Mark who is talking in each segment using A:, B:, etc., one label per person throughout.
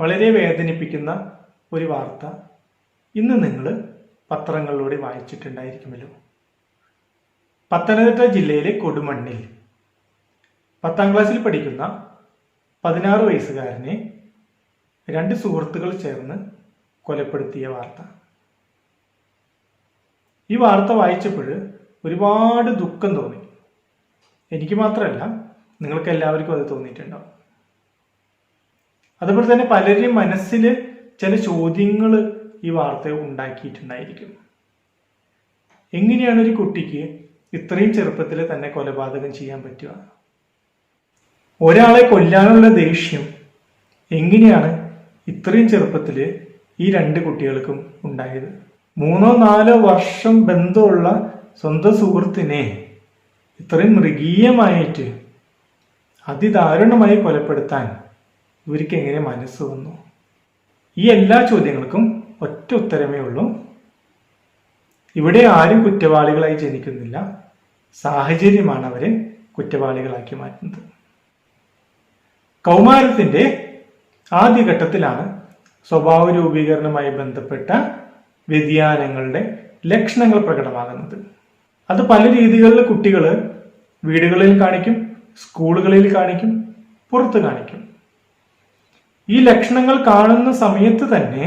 A: വളരെ വേദനിപ്പിക്കുന്ന ഒരു വാർത്ത ഇന്ന് നിങ്ങൾ പത്രങ്ങളിലൂടെ വായിച്ചിട്ടുണ്ടായിരിക്കുമല്ലോ. പത്തനംതിട്ട ജില്ലയിലെ കൊടുമണ്ണിൽ പത്താം ക്ലാസ്സിൽ പഠിക്കുന്ന പതിനാറ് വയസ്സുകാരനെ രണ്ട് സുഹൃത്തുക്കൾ ചേർന്ന് കൊലപ്പെടുത്തിയ വാർത്ത. ഈ വാർത്ത വായിച്ചപ്പോൾ ഒരുപാട് ദുഃഖം തോന്നി. എനിക്ക് മാത്രമല്ല നിങ്ങൾക്ക് എല്ലാവർക്കും അത് തോന്നിയിട്ടുണ്ടാവും. അതുപോലെ തന്നെ പലരുടെയും മനസ്സിൽ ചില ചോദ്യങ്ങൾ ഈ വാർത്ത ഉണ്ടാക്കിയിട്ടുണ്ടായിരിക്കും. എങ്ങനെയാണ് ഒരു കുട്ടിക്ക് ഇത്രയും ചെറുപ്പത്തിൽ തന്നെ കൊലപാതകം ചെയ്യാൻ പറ്റുക? ഒരാളെ കൊല്ലാനുള്ള ദേഷ്യം എങ്ങനെയാണ് ഇത്രയും ചെറുപ്പത്തിൽ ഈ രണ്ട് കുട്ടികൾക്കും ഉണ്ടായത്? മൂന്നോ നാലോ വർഷം ബന്ധമുള്ള സ്വന്തം സുഹൃത്തിനെ ഇത്രയും മൃഗീയമായിട്ട് അതിദാരുണമായി കൊലപ്പെടുത്താൻ ഇവർക്ക് എങ്ങനെ മനസ്സ് വന്നു? ഈ എല്ലാ ചോദ്യങ്ങൾക്കും ഒറ്റ ഉത്തരമേ ഉള്ളൂ. ഇവിടെ ആരും കുറ്റവാളികളായി ജനിക്കുന്നില്ല. സാഹചര്യമാണ് അവരെ കുറ്റവാളികളാക്കി മാറ്റുന്നത്. കൗമാരത്തിന്റെ ആദ്യഘട്ടത്തിലാണ് സ്വഭാവ രൂപീകരണവുമായി ബന്ധപ്പെട്ട വ്യതിയാനങ്ങളുടെ ലക്ഷണങ്ങൾ പ്രകടമാകുന്നത്. അത് പല രീതികളിൽ കുട്ടികൾ വീടുകളിൽ കാണിക്കും സ്കൂളുകളിൽ കാണിക്കും പുറത്ത് കാണിക്കും. ഈ ലക്ഷണങ്ങൾ കാണുന്ന സമയത്ത് തന്നെ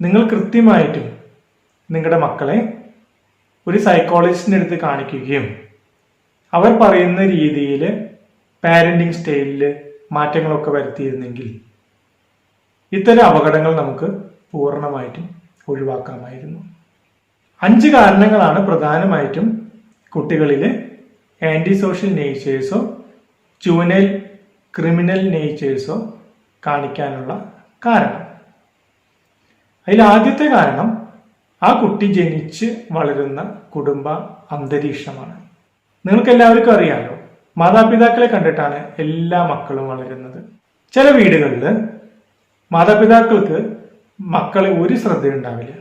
A: നിങ്ങൾ കൃത്യമായിട്ടും നിങ്ങളുടെ മക്കളെ ഒരു സൈക്കോളജിസ്റ്റിന്റെ അടുത്ത് കാണിക്കുകയും അവർ പറയുന്ന രീതിയിൽ പാരന്റിങ് സ്റ്റൈലിൽ മാറ്റങ്ങളൊക്കെ വരുത്തിയിരുന്നെങ്കിൽ ഇത്തരം അപകടങ്ങൾ നമുക്ക് പൂർണമായിട്ടും ഒഴിവാക്കാമായിരുന്നു. അഞ്ച് കാരണങ്ങളാണ് പ്രധാനമായിട്ടും കുട്ടികളിൽ ആന്റി സോഷ്യൽ നേച്ചേഴ്സോ ചുവനൽ ക്രിമിനൽ നേച്ചേഴ്സോ കാണിക്കാനുള്ള കാരണം. അതിൽ ആദ്യത്തെ കാരണം ആ കുട്ടി ജനിച്ച് വളരുന്ന കുടുംബ അന്തരീക്ഷമാണ്. നിങ്ങൾക്ക് എല്ലാവർക്കും അറിയാമല്ലോ മാതാപിതാക്കളെ കണ്ടിട്ടാണ് എല്ലാ മക്കളും വളരുന്നത്. ചില വീടുകളിൽ മാതാപിതാക്കൾക്ക് മക്കളെ ഒരു ശ്രദ്ധയുണ്ടാവില്ല.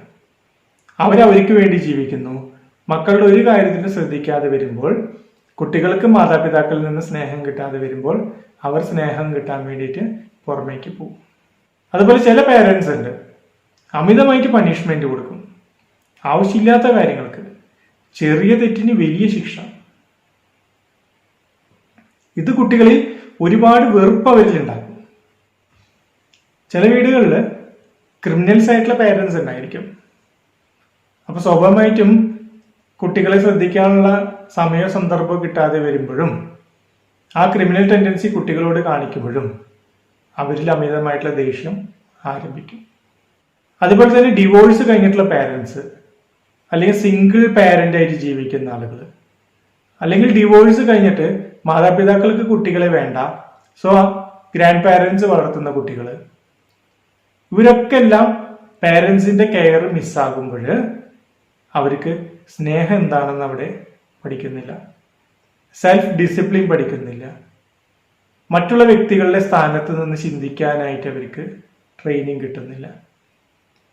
A: അവരവർക്ക് വേണ്ടി ജീവിക്കുന്നു. മക്കളുടെ ഒരു കാര്യത്തിന് ശ്രദ്ധിക്കാതെ വരുമ്പോൾ കുട്ടികൾക്ക് മാതാപിതാക്കളിൽ നിന്ന് സ്നേഹം കിട്ടാതെ വരുമ്പോൾ അവർ സ്നേഹം കിട്ടാൻ വേണ്ടിയിട്ട് പുറമേക്ക് പോകും. അതുപോലെ ചില പേരൻസ് ഉണ്ട്. അമിതമായിട്ട് പണിഷ്മെന്റ് കൊടുക്കും. ആവശ്യമില്ലാത്ത കാര്യങ്ങൾക്ക് ചെറിയ തെറ്റിന് വലിയ ശിക്ഷ. ഇത് കുട്ടികളിൽ ഒരുപാട് വെറുപ്പ് അവരിൽ ഉണ്ടാക്കും. ചില വീടുകളിൽ ക്രിമിനൽസ് ആയിട്ടുള്ള പേരൻസ് ഉണ്ടായിരിക്കും. അപ്പൊ സ്വാഭാവികമായിട്ടും കുട്ടികളെ ശ്രദ്ധിക്കാനുള്ള സമയ സന്ദർഭം കിട്ടാതെ വരുമ്പോഴും ആ ക്രിമിനൽ ടെൻഡൻസി കുട്ടികളോട് കാണിക്കുമ്പോഴും അവരിൽ അമിതമായിട്ടുള്ള ദേഷ്യം ആരംഭിക്കും. അതുപോലെ തന്നെ ഡിവോഴ്സ് കഴിഞ്ഞിട്ടുള്ള പാരൻസ് അല്ലെങ്കിൽ സിംഗിൾ പാരന്റ് ആയിട്ട് ജീവിക്കുന്ന ആളുകൾ. അല്ലെങ്കിൽ ഡിവോഴ്സ് കഴിഞ്ഞിട്ട് മാതാപിതാക്കൾക്ക് കുട്ടികളെ വേണ്ട. സോ ഗ്രാൻഡ് പാരൻസ് വളർത്തുന്ന കുട്ടികൾ ഇവരൊക്കെ എല്ലാം പാരൻസിന്റെ കെയർ മിസ്സാകുമ്പോൾ അവർക്ക് സ്നേഹം എന്താണെന്ന് അവിടെ പഠിക്കുന്നില്ല. സെൽഫ് ഡിസിപ്ലിൻ പഠിക്കുന്നില്ല. മറ്റുള്ള വ്യക്തികളുടെ സ്ഥാനത്ത് നിന്ന് ചിന്തിക്കാനായിട്ട് അവർക്ക് ട്രെയിനിങ് കിട്ടുന്നില്ല.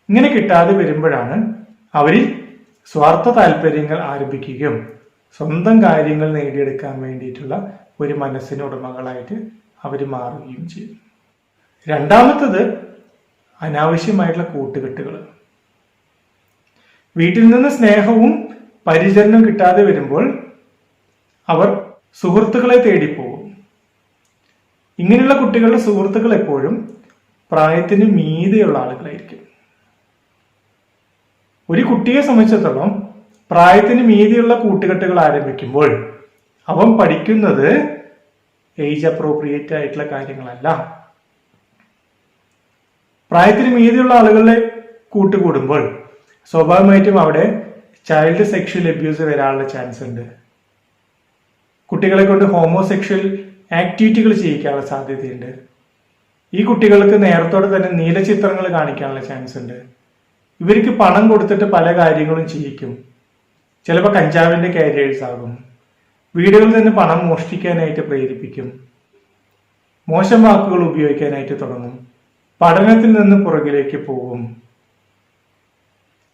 A: ഇങ്ങനെ കിട്ടാതെ വരുമ്പോഴാണ് അവരിൽ സ്വാർത്ഥ താല്പര്യങ്ങൾ ആരംഭിക്കുകയും സ്വന്തം കാര്യങ്ങൾ നേടിയെടുക്കാൻ വേണ്ടിയിട്ടുള്ള ഒരു മനസ്സിന് ഉടമകളായിട്ട് അവർ മാറുകയും ചെയ്യും രണ്ടാമത്തത് അനാവശ്യമായിട്ടുള്ള കൂട്ടുകെട്ടുകൾ വീട്ടിൽ നിന്ന് സ്നേഹവും പരിചരണവും കിട്ടാതെ വരുമ്പോൾ അവർ സുഹൃത്തുക്കളെ തേടിപ്പോകും ഇങ്ങനെയുള്ള കുട്ടികളുടെ സുഹൃത്തുക്കൾ എപ്പോഴും പ്രായത്തിന് മീതെയുള്ള ആളുകളായിരിക്കും. ഒരു കുട്ടിയെ സംബന്ധിച്ചിടത്തോളം പ്രായത്തിന് മീതിയുള്ള കൂട്ടുകെട്ടുകൾ ആരംഭിക്കുമ്പോൾ അവൻ പഠിക്കുന്നത് ഏജ് അപ്രോപ്രിയേറ്റ് ആയിട്ടുള്ള കാര്യങ്ങളല്ല. പ്രായത്തിന് മീതിയുള്ള ആളുകളെ കൂട്ടുകൂടുമ്പോൾ സ്വാഭാവികമായിട്ടും അവിടെ ചൈൽഡ് സെക്ഷൽ അബ്യൂസ് വരാനുള്ള ചാൻസ് ഉണ്ട്. കുട്ടികളെ കൊണ്ട് ഹോമോസെക്ഷൽ ആക്ടിവിറ്റികൾ ചെയ്യിക്കാനുള്ള സാധ്യതയുണ്ട്. ഈ കുട്ടികൾക്ക് നേരത്തോടെ തന്നെ നീല ചിത്രങ്ങൾ കാണിക്കാനുള്ള ചാൻസ് ഉണ്ട്. ഇവർക്ക് പണം കൊടുത്തിട്ട് പല കാര്യങ്ങളും ചെയ്യിക്കും. ചിലപ്പോൾ കഞ്ചാവിന്റെ കാരിയേഴ്സ് ആകും. വീടുകളിൽ നിന്ന് പണം മോഷ്ടിക്കാനായിട്ട് പ്രേരിപ്പിക്കും. മോശം വാക്കുകൾ ഉപയോഗിക്കാനായിട്ട് തുടങ്ങും. പഠനത്തിൽ നിന്ന് പുറകിലേക്ക് പോകും.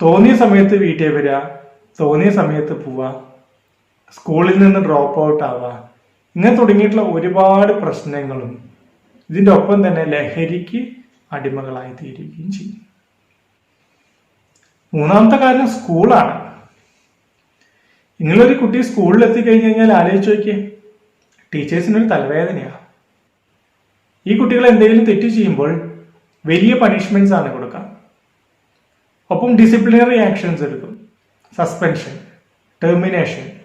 A: തോന്നിയ സമയത്ത് വീട്ടിൽ വരിക തോന്നിയ സമയത്ത് പോവുക സ്കൂളിൽ നിന്ന് ഡ്രോപ്പ് ഔട്ട് ആവുക ഇങ്ങനെ തുടങ്ങിയിട്ടുള്ള ഒരുപാട് പ്രശ്നങ്ങളും ഇതിന്റെ ഒപ്പം തന്നെ ലഹരിക്ക് അടിമകളായി തീരുകയും ചെയ്യും. മൂന്നാമത്തെ കാര്യം സ്കൂളാണ്. നിങ്ങളൊരു കുട്ടി സ്കൂളിൽ എത്തിക്കഴിഞ്ഞ് കഴിഞ്ഞാൽ ആലോചിച്ച് നോക്കിയേ ടീച്ചേഴ്സിനൊരു തലവേദനയാണ് ഈ കുട്ടികൾ എന്തെങ്കിലും തെറ്റ് ചെയ്യുമ്പോൾ വലിയ പണിഷ്മെന്റ്സ് ആണ് കൊടുക്കുക. ഒപ്പം ഡിസിപ്ലിനറി ആക്ഷൻസ് എടുക്കും. സസ്പെൻഷൻ ടെർമിനേഷൻ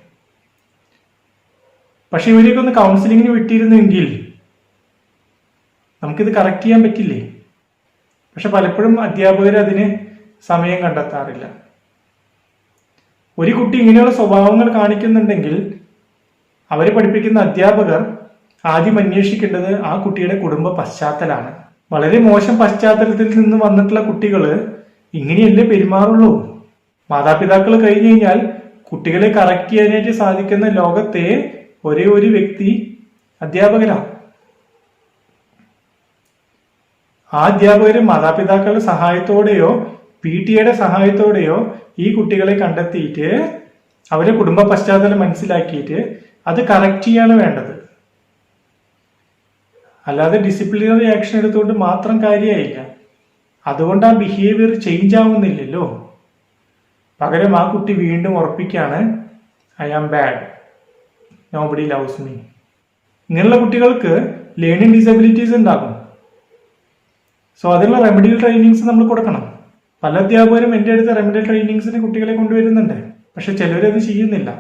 A: പക്ഷെ ഇവരെയൊക്കെ ഒന്ന് കൗൺസിലിങ്ങിന് വിട്ടിരുന്നെങ്കിൽ നമുക്കിത് കറക്റ്റ് ചെയ്യാൻ പറ്റില്ലേ? പക്ഷെ പലപ്പോഴും അധ്യാപകർ അതിന് സമയം കണ്ടെത്താറില്ല. ഒരു കുട്ടി ഇങ്ങനെയുള്ള സ്വഭാവങ്ങൾ കാണിക്കുന്നുണ്ടെങ്കിൽ അവരെ പഠിപ്പിക്കുന്ന അധ്യാപകർ ആദ്യം അന്വേഷിക്കേണ്ടത് ആ കുട്ടിയുടെ കുടുംബ പശ്ചാത്തലാണ്. വളരെ മോശം പശ്ചാത്തലത്തിൽ നിന്ന് വന്നിട്ടുള്ള കുട്ടികൾ ഇങ്ങനെയല്ലേ പെരുമാറുള്ളൂ? മാതാപിതാക്കൾ കഴിഞ്ഞു കഴിഞ്ഞാൽ കുട്ടികളെ കറക്റ്റ് ചെയ്യാനായിട്ട് സാധിക്കുന്ന ലോകത്തെ ഒരേ ഒരു വ്യക്തി അധ്യാപകരാണ് ആ അധ്യാപകര് മാതാപിതാക്കളുടെ സഹായത്തോടെയോ പി ടി എയുടെ സഹായത്തോടെയോ ഈ കുട്ടികളെ കണ്ടെത്തിയിട്ട് അവരെ കുടുംബ പശ്ചാത്തലം മനസ്സിലാക്കിയിട്ട് അത് കറക്റ്റ് ചെയ്യാണ് വേണ്ടത്. അല്ലാതെ ഡിസിപ്ലിനറി ആക്ഷൻ എടുത്തുകൊണ്ട് മാത്രം കാര്യമായില്ല അതുകൊണ്ട് ആ ബിഹേവിയർ ചേഞ്ച് ആവുന്നില്ലല്ലോ. പകരം ആ കുട്ടി വീണ്ടും ഉറപ്പിക്കുകയാണ് I am bad nobody loves me ഇങ്ങനെയുള്ള കുട്ടികൾക്ക് ലേണിംഗ് ഡിസബിലിറ്റീസ് ഉണ്ടാകും. സോ അതിനുള്ള റെമഡിയൽ ട്രെയിനിങ്സ് നമ്മൾ കൊടുക്കണം. പല അധ്യാപകരും എന്റെ അടുത്ത് റെമഡിയൽ ട്രെയിനിങ്സിന് കുട്ടികളെ കൊണ്ടുവരുന്നുണ്ട്. പക്ഷെ ചിലരത് ചെയ്യുന്നില്ല.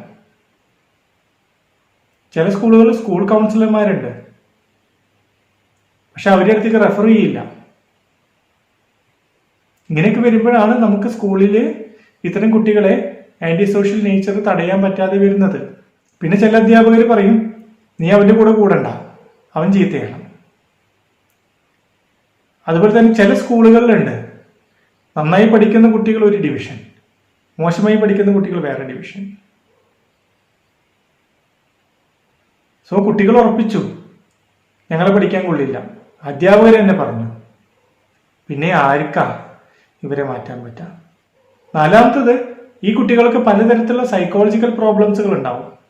A: ചില സ്കൂളുകളിൽ സ്കൂൾ കൗൺസിലർമാരുണ്ട് പക്ഷെ അവരുടെ അടുത്തേക്ക് റെഫർ ചെയ്യില്ല. ഇങ്ങനെയൊക്കെ വരുമ്പോഴാണ് നമുക്ക് സ്കൂളിൽ ഇത്തരം കുട്ടികളെ ആന്റി സോഷ്യൽ നേച്ചർ തടയാൻ പറ്റാതെ വരുന്നത്. പിന്നെ ചില അധ്യാപകർ പറയും നീ അവന്റെ കൂടെ കൂടണ്ട അവൻ ചീത്തയാണ്. അതുപോലെ തന്നെ ചില സ്കൂളുകളിലുണ്ട്. നന്നായി പഠിക്കുന്ന കുട്ടികൾ ഒരു ഡിവിഷൻ മോശമായി പഠിക്കുന്ന കുട്ടികൾ വേറെ ഡിവിഷൻ സോ കുട്ടികൾ ഉറപ്പിച്ചു ഞങ്ങളെ പഠിക്കാൻ കൊള്ളില്ല. അധ്യാപകർ തന്നെ പറഞ്ഞു പിന്നെ ആർക്കാ ഇവരെ മാറ്റാൻ പറ്റാം? നാലാമത്തത് ഈ കുട്ടികൾക്ക് പലതരത്തിലുള്ള സൈക്കോളജിക്കൽ പ്രോബ്ലംസുകൾ ഉണ്ടാവും.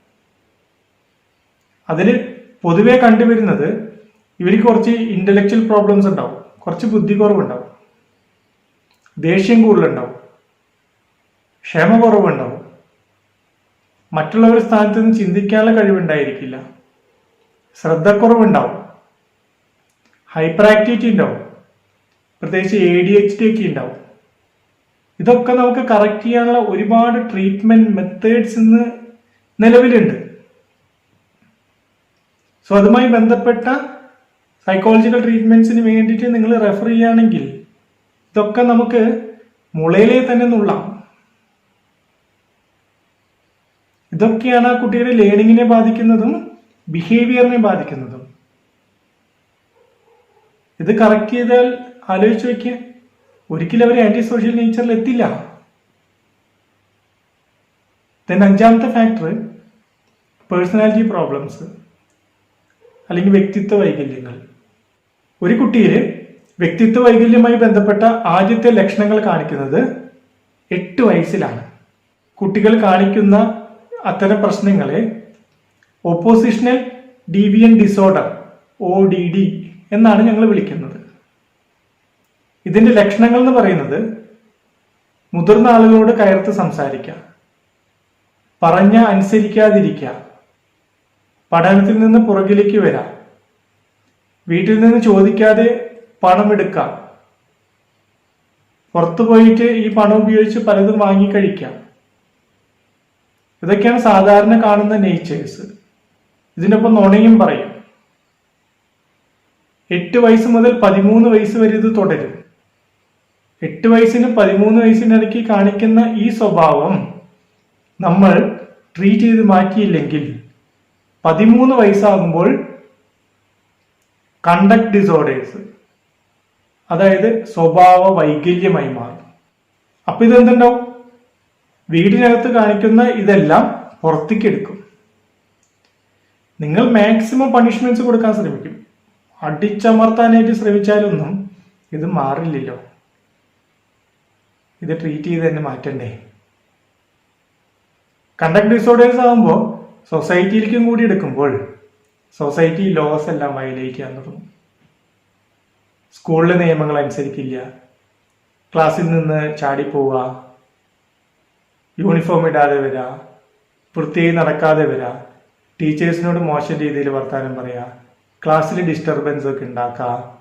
A: അതിൽ പൊതുവെ കണ്ടുവരുന്നത് ഇവർക്ക് കുറച്ച് ഇന്റലക്ച്വൽ പ്രോബ്ലംസ് ഉണ്ടാവും. കുറച്ച് ബുദ്ധി കുറവുണ്ടാവും ദേഷ്യം കൂടുതലുണ്ടാവും. ക്ഷമ കുറവുണ്ടാവും മറ്റുള്ളവരുടെ സ്ഥാനത്ത് നിന്ന് ചിന്തിക്കാനുള്ള കഴിവുണ്ടായിരിക്കില്ല. ശ്രദ്ധക്കുറവുണ്ടാവും. ഹൈപ്പർ ആക്ടിവിറ്റി ഉണ്ടാവും. പ്രത്യേകിച്ച് എ ഡി എച്ച് ഡി ഒക്കെ ഉണ്ടാവും. ഇതൊക്കെ നമുക്ക് കറക്റ്റ് ചെയ്യാനുള്ള ഒരുപാട് ട്രീറ്റ്മെന്റ് മെത്തേഡ്സ് ഇന്ന് നിലവിലുണ്ട്. സോ അതുമായി ബന്ധപ്പെട്ട സൈക്കോളജിക്കൽ ട്രീറ്റ്മെന്റ്സിന് വേണ്ടിയിട്ട് നിങ്ങൾ റെഫർ ചെയ്യുകയാണെങ്കിൽ ഇതൊക്കെ നമുക്ക് മുളയിലെ തന്നെ നുള്ളാം. ഇതൊക്കെയാണ് ആ കുട്ടിയുടെ ലേണിങ്ങിനെ ബാധിക്കുന്നതും ബിഹേവിയറിനെ ബാധിക്കുന്നതും. ഇത് കറക്റ്റ് ചെയ്താൽ ആലോചിച്ച് വയ്ക്കുക ഒരിക്കലും അവർ ആന്റി സോഷ്യൽ നേച്ചറിൽ എത്തില്ല. ദെൻ അഞ്ചാമത്തെ ഫാക്ടർ പേഴ്സണാലിറ്റി പ്രോബ്ലംസ് അല്ലെങ്കിൽ വ്യക്തിത്വ വൈകല്യങ്ങൾ. ഒരു കുട്ടിയിൽ വ്യക്തിത്വ വൈകല്യവുമായി ബന്ധപ്പെട്ട ആദ്യത്തെ ലക്ഷണങ്ങൾ കാണിക്കുന്നത് എട്ട് വയസ്സിലാണ്. കുട്ടികൾ കാണിക്കുന്ന അത്തരം പ്രശ്നങ്ങളെ oppositional deviant disorder O D D എന്നാണ് ഞങ്ങൾ വിളിക്കുന്നത്. ഇതിന്റെ ലക്ഷണങ്ങൾ എന്ന് പറയുന്നത് മുതിർന്ന ആളുകളോട് കയർത്ത് സംസാരിക്കുക പറഞ്ഞ അനുസരിക്കാതിരിക്കുക പഠനത്തിൽ നിന്ന് പുറകിലേക്ക് വരാം. വീട്ടിൽ നിന്ന് ചോദിക്കാതെ പണം എടുക്കാം. പുറത്തു പോയിട്ട് ഈ പണം ഉപയോഗിച്ച് പലതും വാങ്ങിക്കഴിക്കാം ഇതൊക്കെയാണ് സാധാരണ കാണുന്ന നേച്ചേഴ്സ് ഇതിനൊപ്പം നുണയും പറയും. എട്ട് വയസ്സ് മുതൽ പതിമൂന്ന് വയസ്സ് വരെ ഇത് തുടരും. എട്ട് വയസ്സിന് പതിമൂന്ന് വയസ്സിനിടയ്ക്ക് കാണിക്കുന്ന ഈ സ്വഭാവം നമ്മൾ ട്രീറ്റ് ചെയ്ത് മാറ്റിയില്ലെങ്കിൽ പതിമൂന്ന് വയസ്സാകുമ്പോൾ കണ്ടക്ട് ഡിസോർഡേഴ്സ് അതായത് സ്വഭാവ വൈകല്യമായി മാറും. അപ്പൊ ഇതെന്തുണ്ടാവും? വീടിനകത്ത് കാണിക്കുന്ന ഇതെല്ലാം പുറത്തേക്ക് എടുക്കും. നിങ്ങൾ മാക്സിമം പണിഷ്മെന്റ്സ് കൊടുക്കാൻ ശ്രമിക്കും. അടിച്ചമർത്താനായിട്ട് ശ്രമിച്ചാലൊന്നും ഇത് മാറില്ലല്ലോ. ഇത് ട്രീറ്റ് ചെയ്ത് തന്നെ മാറ്റണ്ടേ? കണ്ടക്ട് ഡിസോർഡേഴ്സ് ആകുമ്പോൾ സൊസൈറ്റിയിലേക്കും കൂടി എടുക്കുമ്പോൾ സൊസൈറ്റി ലോസ് എല്ലാം വയലേറ്റ് ചെയ്യാൻ തുടങ്ങും. സ്കൂളിലെ നിയമങ്ങൾ അനുസരിക്കില്ല. ക്ലാസ്സിൽ നിന്ന് ചാടിപ്പോവുക. യൂണിഫോം ഇടാതെ വരിക വൃത്തിയായി നടക്കാതെ വരിക ടീച്ചേഴ്സിനോട് മോശം രീതിയിൽ വർത്താനം പറയുക ക്ലാസ്സിൽ ഡിസ്റ്റർബൻസ് ഒക്കെ ഉണ്ടാക്കുക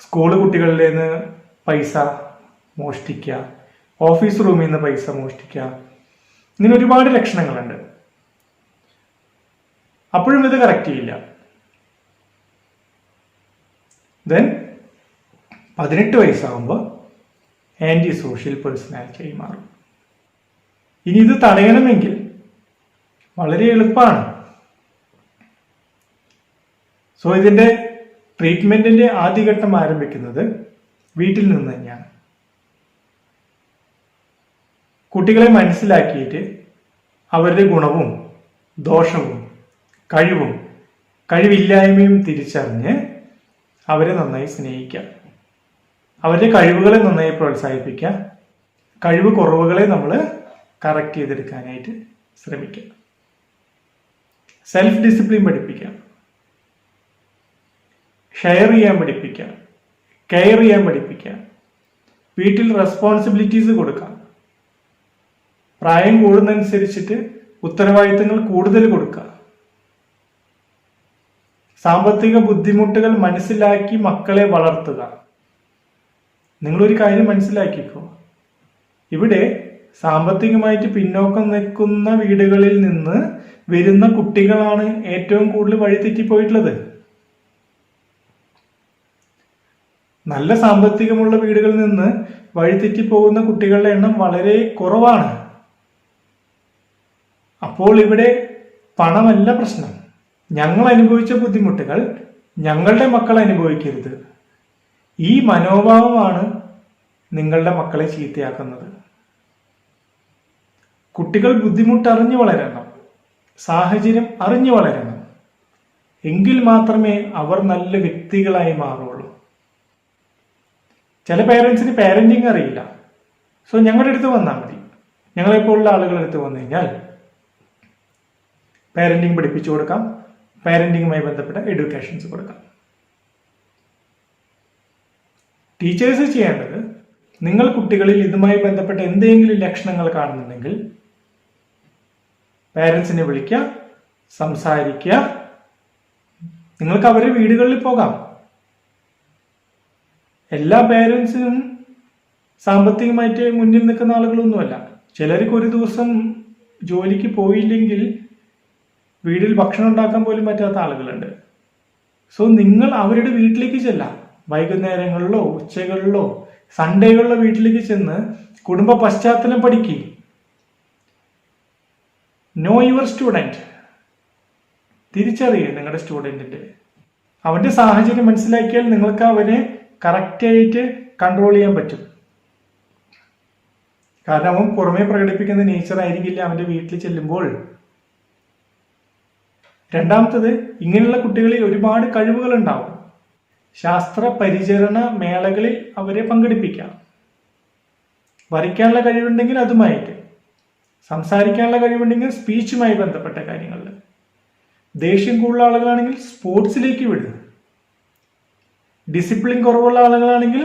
A: സ്കൂൾ കുട്ടികളിൽ നിന്ന് പൈസ മോഷ്ടിക്കുക ഓഫീസ് റൂമിൽ നിന്ന് പൈസ മോഷ്ടിക്കുക ഇങ്ങനെ ഒരുപാട് ലക്ഷണങ്ങളുണ്ട്. അപ്പോഴും ഇത് കറക്റ്റ് ചെയ്യില്ല. ദെൻ പതിനെട്ട് വയസ്സാകുമ്പോൾ ആന്റി സോഷ്യൽ പേഴ്സണാലിറ്റിയായി മാറും. ഇനി ഇത് തടയണമെങ്കിൽ വളരെ എളുപ്പമാണ്. സോ ഇതിന്റെ ട്രീറ്റ്മെന്റിന്റെ ആദ്യഘട്ടം ആരംഭിക്കുന്നത് വീട്ടിൽ നിന്ന് തന്നെയാണ്. കുട്ടികളെ മനസ്സിലാക്കിയിട്ട് അവരുടെ ഗുണവും ദോഷവും കഴിവും കഴിവില്ലായ്മയും തിരിച്ചറിഞ്ഞ് അവരെ നന്നായി സ്നേഹിക്കുക. അവരുടെ കഴിവുകളെ നന്നായി പ്രോത്സാഹിപ്പിക്കുക. കഴിവ് കുറവുകളെ നമ്മൾ കറക്റ്റ് ചെയ്തെടുക്കാനായിട്ട് ശ്രമിക്കുക. സെൽഫ് ഡിസിപ്ലിൻ പഠിപ്പിക്കുക. ഷെയർ ചെയ്യാൻ പഠിപ്പിക്കുക. കെയർ ചെയ്യാൻ പഠിപ്പിക്കുക. വീട്ടിൽ റെസ്പോൺസിബിലിറ്റീസ് കൊടുക്കാം പ്രായം കൂടുന്നതനുസരിച്ചിട്ട് ഉത്തരവാദിത്തങ്ങൾ കൂടുതൽ കൊടുക്കുക. സാമ്പത്തിക ബുദ്ധിമുട്ടുകൾ മനസ്സിലാക്കി മക്കളെ വളർത്തുക. നിങ്ങളൊരു കാര്യം മനസ്സിലാക്കിക്കോ. ഇവിടെ സാമ്പത്തികമായിട്ട് പിന്നോക്കം നിൽക്കുന്ന വീടുകളിൽ നിന്ന് വരുന്ന കുട്ടികളാണ് ഏറ്റവും കൂടുതൽ വഴിതെറ്റിപ്പോയിട്ടുള്ളത്. നല്ല സാമ്പത്തികമുള്ള വീടുകളിൽ നിന്ന് വഴിതെറ്റി പോകുന്ന കുട്ടികളുടെ എണ്ണം വളരെ കുറവാണ്. അപ്പോൾ ഇവിടെ പണമല്ല പ്രശ്നം. ഞങ്ങൾ അനുഭവിച്ച ബുദ്ധിമുട്ടുകൾ ഞങ്ങളുടെ മക്കൾ അനുഭവിക്കരുത്. ഈ മനോഭാവമാണ് നിങ്ങളുടെ മക്കളെ ചീത്തയാക്കുന്നത്. കുട്ടികൾ ബുദ്ധിമുട്ടറിഞ്ഞു വളരണം. സാഹചര്യം അറിഞ്ഞു വളരണം. എങ്കിൽ മാത്രമേ അവർ നല്ല വ്യക്തികളായി മാറുള്ളൂ. ചില പേരൻസിന് പാരന്റിങ് അറിയില്ല. സോ ഞങ്ങളുടെ അടുത്ത് വന്നാൽ മതി. ഞങ്ങളെപ്പോലുള്ള ആളുകളുടെ അടുത്ത് വന്നു കഴിഞ്ഞാൽ പാരന്റിങ് പഠിപ്പിച്ചു കൊടുക്കാം. പാരന്റിങ്ങുമായി ബന്ധപ്പെട്ട എഡ്യൂക്കേഷൻസ് കൊടുക്കാം. ടീച്ചേഴ്സ് ചെയ്യേണ്ടത് നിങ്ങൾ കുട്ടികളിൽ ഇതുമായി ബന്ധപ്പെട്ട എന്തെങ്കിലും ലക്ഷണങ്ങൾ കാണുന്നുണ്ടെങ്കിൽ പാരൻസിനെ വിളിക്കുക സംസാരിക്കുക. നിങ്ങൾക്ക് അവരെ വീടുകളിൽ പോകാം. എല്ലാ പേരൻസിനും സാമ്പത്തികമായിട്ട് മുന്നിൽ നിൽക്കുന്ന ആളുകളൊന്നുമല്ല. ചിലർക്ക് ഒരു ദിവസം ജോലിക്ക് പോയില്ലെങ്കിൽ വീട്ടിൽ ഭക്ഷണം ഉണ്ടാക്കാൻ പോലും പറ്റാത്ത ആളുകളുണ്ട്. സോ നിങ്ങൾ അവരുടെ വീട്ടിലേക്ക് ചെല്ലാം. വൈകുന്നേരങ്ങളിലോ ഉച്ചകളിലോ സൺഡേകളിലോ വീട്ടിലേക്ക് ചെന്ന് കുടുംബ പശ്ചാത്തലം പഠിക്കുക നോ യുവർ സ്റ്റുഡന്റ് തിരിച്ചറിയുക നിങ്ങളുടെ സ്റ്റുഡന്റിന്റെ അവന്റെ സാഹചര്യം മനസ്സിലാക്കിയാൽ നിങ്ങൾക്ക് അവനെ കറക്റ്റായിട്ട് കൺട്രോൾ ചെയ്യാൻ പറ്റും. കാരണം അവൻ പുറമേ പ്രകടിപ്പിക്കുന്ന നേച്ചർ ആയിരിക്കില്ല അവന്റെ വീട്ടിൽ ചെല്ലുമ്പോൾ. രണ്ടാമത്തത് ഇങ്ങനെയുള്ള കുട്ടികളിൽ ഒരുപാട് കഴിവുകൾ ഉണ്ടാവും ശാസ്ത്ര പരിചരണ മേളകളിൽ അവരെ പങ്കെടുപ്പിക്കാം. വരയ്ക്കാനുള്ള കഴിവുണ്ടെങ്കിൽ അതുമായിട്ട്. സംസാരിക്കാനുള്ള കഴിവുണ്ടെങ്കിൽ സ്പീച്ചുമായി ബന്ധപ്പെട്ട കാര്യങ്ങളിൽ. ദേഷ്യം കൂടുതലുള്ള ആളുകളാണെങ്കിൽ സ്പോർട്സിലേക്ക് വിടുക. ഡിസിപ്ലിൻ കുറവുള്ള ആളുകളാണെങ്കിൽ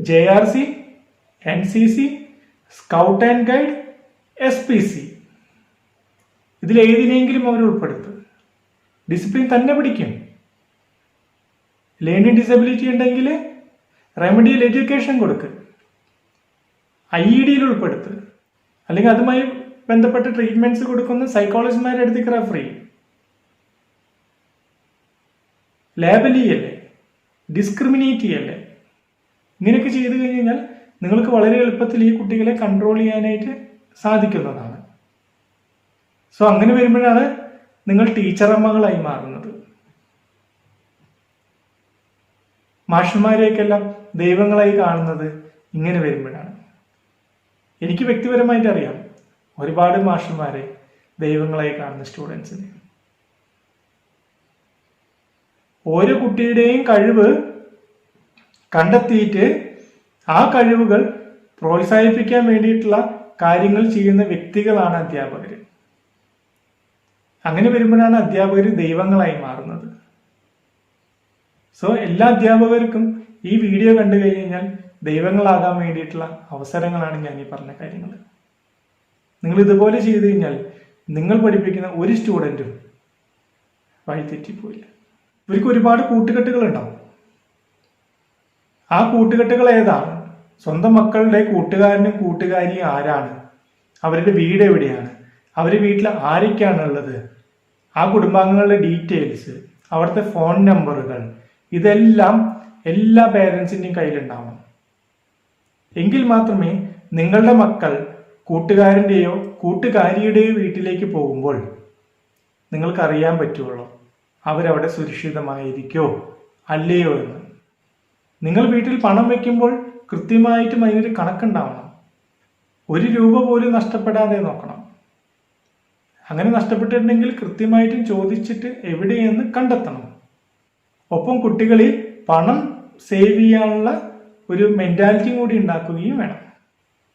A: J R C N C C scout and guide S P C ഇതിൽ ഏതിനെങ്കിലും അവർ ഉൾപ്പെടുത്തും. ഡിസിപ്ലിൻ തന്നെ പിടിക്കും. ലേണിംഗ് ഡിസബിലിറ്റി ഉണ്ടെങ്കിൽ റെമഡിയൽ എഡ്യൂക്കേഷൻ കൊടുക്ക്. ഐ ഇ ഡിയിൽ ഉൾപ്പെടുത്ത്. അല്ലെങ്കിൽ അതുമായി ബന്ധപ്പെട്ട ട്രീറ്റ്മെന്റ്സ് കൊടുക്കുന്ന സൈക്കോളജിസ്റ്റുമാരുടെ അടുത്തേക്ക് റെഫർ ചെയ്യും. ലേബൽ ചെയ്യല്ലേ? ഡിസ്ക്രിമിനേറ്റ് ചെയ്യല്ലേ? ഇങ്ങനെയൊക്കെ ചെയ്തു കഴിഞ്ഞാൽ നിങ്ങൾക്ക് വളരെ എളുപ്പത്തിൽ ഈ കുട്ടികളെ കൺട്രോൾ ചെയ്യാനായിട്ട് സാധിക്കുന്നതാണ്. സോ അങ്ങനെ വരുമ്പോഴാണ് നിങ്ങൾ ടീച്ചറമ്മകളായി മാറുന്നത്. മാഷന്മാരെയൊക്കെല്ലാം ദൈവങ്ങളായി കാണുന്നത് ഇങ്ങനെ വരുമ്പോഴാണ്. എനിക്ക് വ്യക്തിപരമായിട്ട് അറിയാം. ഒരുപാട് മാഷന്മാരെ ദൈവങ്ങളായി കാണുന്ന സ്റ്റുഡൻസിന് ഓരോ കുട്ടിയുടെയും കഴിവ് കണ്ടെത്തിയിട്ട് ആ കഴിവുകൾ പ്രോത്സാഹിപ്പിക്കാൻ വേണ്ടിയിട്ടുള്ള കാര്യങ്ങൾ ചെയ്യുന്ന വ്യക്തികളാണ് അധ്യാപകർ അങ്ങനെ വരുമ്പോഴാണ് അധ്യാപകർ ദൈവങ്ങളായി മാറുന്നത്. സോ എല്ലാ അധ്യാപകർക്കും ഈ വീഡിയോ കണ്ടു കഴിഞ്ഞ് കഴിഞ്ഞാൽ ദൈവങ്ങളാകാൻ വേണ്ടിയിട്ടുള്ള അവസരങ്ങളാണ് ഞാൻ ഈ പറഞ്ഞ കാര്യങ്ങൾ നിങ്ങൾ ഇതുപോലെ ചെയ്തു കഴിഞ്ഞാൽ നിങ്ങൾ പഠിപ്പിക്കുന്ന ഒരു സ്റ്റുഡന്റും വഴിതെറ്റിപ്പോയില്ല ഇവർക്ക് ഒരുപാട് കൂട്ടുകെട്ടുകൾ ഉണ്ടാവും ആ കൂട്ടുകെട്ടുകൾ ഏതാണ്? സ്വന്തം മക്കളുടെ കൂട്ടുകാരനും കൂട്ടുകാരിയും ആരാണ്? അവരുടെ വീട് എവിടെയാണ്? അവരുടെ വീട്ടിൽ ആരൊക്കെയാണുള്ളത്? ആ കുടുംബാംഗങ്ങളുടെ ഡീറ്റെയിൽസ് അവിടുത്തെ ഫോൺ നമ്പറുകൾ ഇതെല്ലാം എല്ലാ പേരൻസിന്റെയും കയ്യിലുണ്ടാവണം എങ്കിൽ മാത്രമേ നിങ്ങളുടെ മക്കൾ കൂട്ടുകാരന്റെയോ കൂട്ടുകാരിയുടെയോ വീട്ടിലേക്ക് പോകുമ്പോൾ നിങ്ങൾക്കറിയാൻ പറ്റുള്ളൂ അവരവിടെ സുരക്ഷിതമായിരിക്കോ അല്ലയോ എന്ന്. നിങ്ങൾ വീട്ടിൽ പണം വെക്കുമ്പോൾ കൃത്യമായിട്ടും അതിനൊരു കണക്കുണ്ടാവണം. ഒരു രൂപ പോലും നഷ്ടപ്പെടാതെ നോക്കണം. അങ്ങനെ നഷ്ടപ്പെട്ടിട്ടുണ്ടെങ്കിൽ കൃത്യമായിട്ടും ചോദിച്ചിട്ട് എവിടെയെന്ന് കണ്ടെത്തണം. ഒപ്പം കുട്ടികളിൽ പണം സേവ് ചെയ്യാനുള്ള ഒരു മെന്റാലിറ്റിയും കൂടി ഉണ്ടാക്കുകയും വേണം.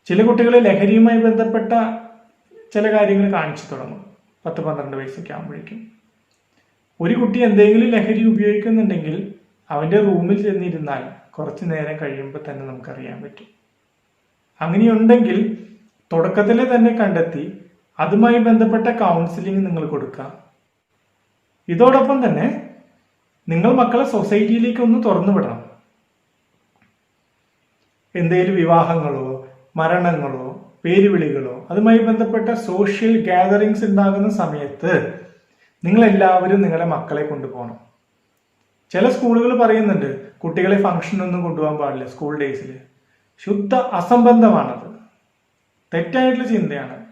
A: ചില കുട്ടികൾ ലഹരിയുമായി ബന്ധപ്പെട്ട ചില കാര്യങ്ങൾ കാണിച്ചു തുടങ്ങും. പത്ത് പന്ത്രണ്ട് വയസ്സൊക്കെ ആകുമ്പോഴേക്കും ഒരു കുട്ടി എന്തെങ്കിലും ലഹരി ഉപയോഗിക്കുന്നുണ്ടെങ്കിൽ അവന്റെ റൂമിൽ ചെന്നിരുന്നാൽ കുറച്ചു നേരം കഴിയുമ്പോൾ തന്നെ നമുക്കറിയാൻ പറ്റും. അങ്ങനെയുണ്ടെങ്കിൽ തുടക്കത്തിലെ തന്നെ കണ്ടെത്തി അതുമായി ബന്ധപ്പെട്ട കൗൺസിലിംഗ് നിങ്ങൾ കൊടുക്കുക. ഇതോടൊപ്പം തന്നെ നിങ്ങൾ മക്കളെ സൊസൈറ്റിയിലേക്ക് ഒന്ന് തുറന്നു വിടണം. എന്തെങ്കിലും വിവാഹങ്ങളോ മരണങ്ങളോ പേരുവിളികളോ അതുമായി ബന്ധപ്പെട്ട സോഷ്യൽ ഗാദറിങ്സ് ഉണ്ടാകുന്ന സമയത്ത് നിങ്ങൾ എല്ലാവരും നിങ്ങളുടെ മക്കളെ കൊണ്ടുപോകണം. ചില സ്കൂളുകൾ പറയുന്നുണ്ട് കുട്ടികളെ ഫംഗ്ഷൻ ഒന്നും കൊണ്ടുപോകാൻ പാടില്ല സ്കൂൾ ഡേയ്സിൽ ശുദ്ധ അസംബന്ധമാണത്. തെറ്റായിട്ടുള്ള ചിന്തയാണ്.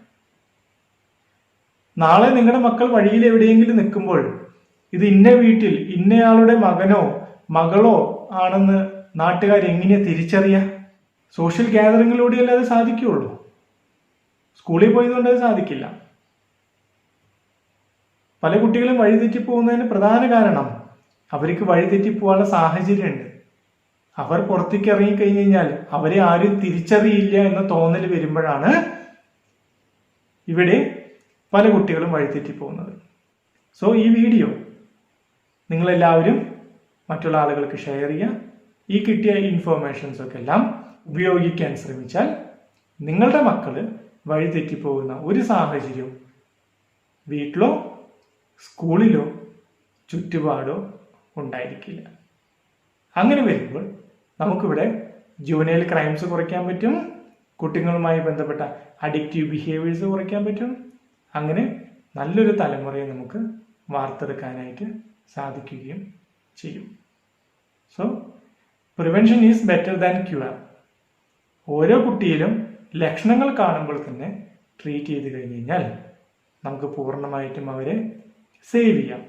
A: നാളെ നിങ്ങളുടെ മക്കൾ വഴിയിൽ എവിടെയെങ്കിലും നിൽക്കുമ്പോൾ ഇത് ഇന്ന വീട്ടിൽ ഇന്നയാളുടെ മകനോ മകളോ ആണെന്ന് നാട്ടുകാർ എങ്ങനെയാ തിരിച്ചറിയാ? സോഷ്യൽ ഗ്യാതറിങ്ങിലൂടെയല്ലേ അത് സാധിക്കുകയുള്ളൂ. സ്കൂളിൽ പോയതുകൊണ്ട് അത് സാധിക്കില്ല. പല കുട്ടികളും വഴിതെറ്റി പോകുന്നതിന് പ്രധാന കാരണം അവർക്ക് വഴിതെറ്റി പോകാനുള്ള സാഹചര്യമുണ്ട്. അവർ പുറത്തേക്ക് കഴിഞ്ഞു കഴിഞ്ഞാൽ അവരെ ആരും തിരിച്ചറിയില്ല എന്ന തോന്നൽ വരുമ്പോഴാണ് ഇവിടെ പല കുട്ടികളും വഴിതെറ്റി പോകുന്നത്. സോ ഈ വീഡിയോ നിങ്ങളെല്ലാവരും മറ്റുള്ള ആളുകൾക്ക് ഷെയർ ചെയ്യുക. ഈ കിട്ടിയ ഇൻഫോർമേഷൻസ് ഒക്കെ എല്ലാം ഉപയോഗിക്കാൻ ശ്രമിച്ചാൽ നിങ്ങളുടെ മക്കൾ വഴിതെറ്റിപ്പോകുന്ന ഒരു സാഹചര്യവും വീട്ടിലോ സ്കൂളിലോ ചുറ്റുപാടോ ഉണ്ടായിരിക്കില്ല. അങ്ങനെ വരുമ്പോൾ നമുക്കിവിടെ ജൂനിയൽ ക്രൈംസ് കുറയ്ക്കാൻ പറ്റും കുട്ടികളുമായി ബന്ധപ്പെട്ട അഡിക്റ്റീവ് ബിഹേവിയേഴ്സ് കുറയ്ക്കാൻ പറ്റും അങ്ങനെ നല്ലൊരു തലമുറയെ നമുക്ക് വാർത്തെടുക്കാനായിട്ട് സാധിക്കുകയും ചെയ്യും. So prevention is better than cure ഓരോ കുട്ടിയിലും ലക്ഷണങ്ങൾ കാണുമ്പോൾ തന്നെ ട്രീറ്റ് ചെയ്ത് കഴിഞ്ഞ് കഴിഞ്ഞാൽ നമുക്ക് പൂർണമായിട്ടും അവരെ സേവ് ചെയ്യാം.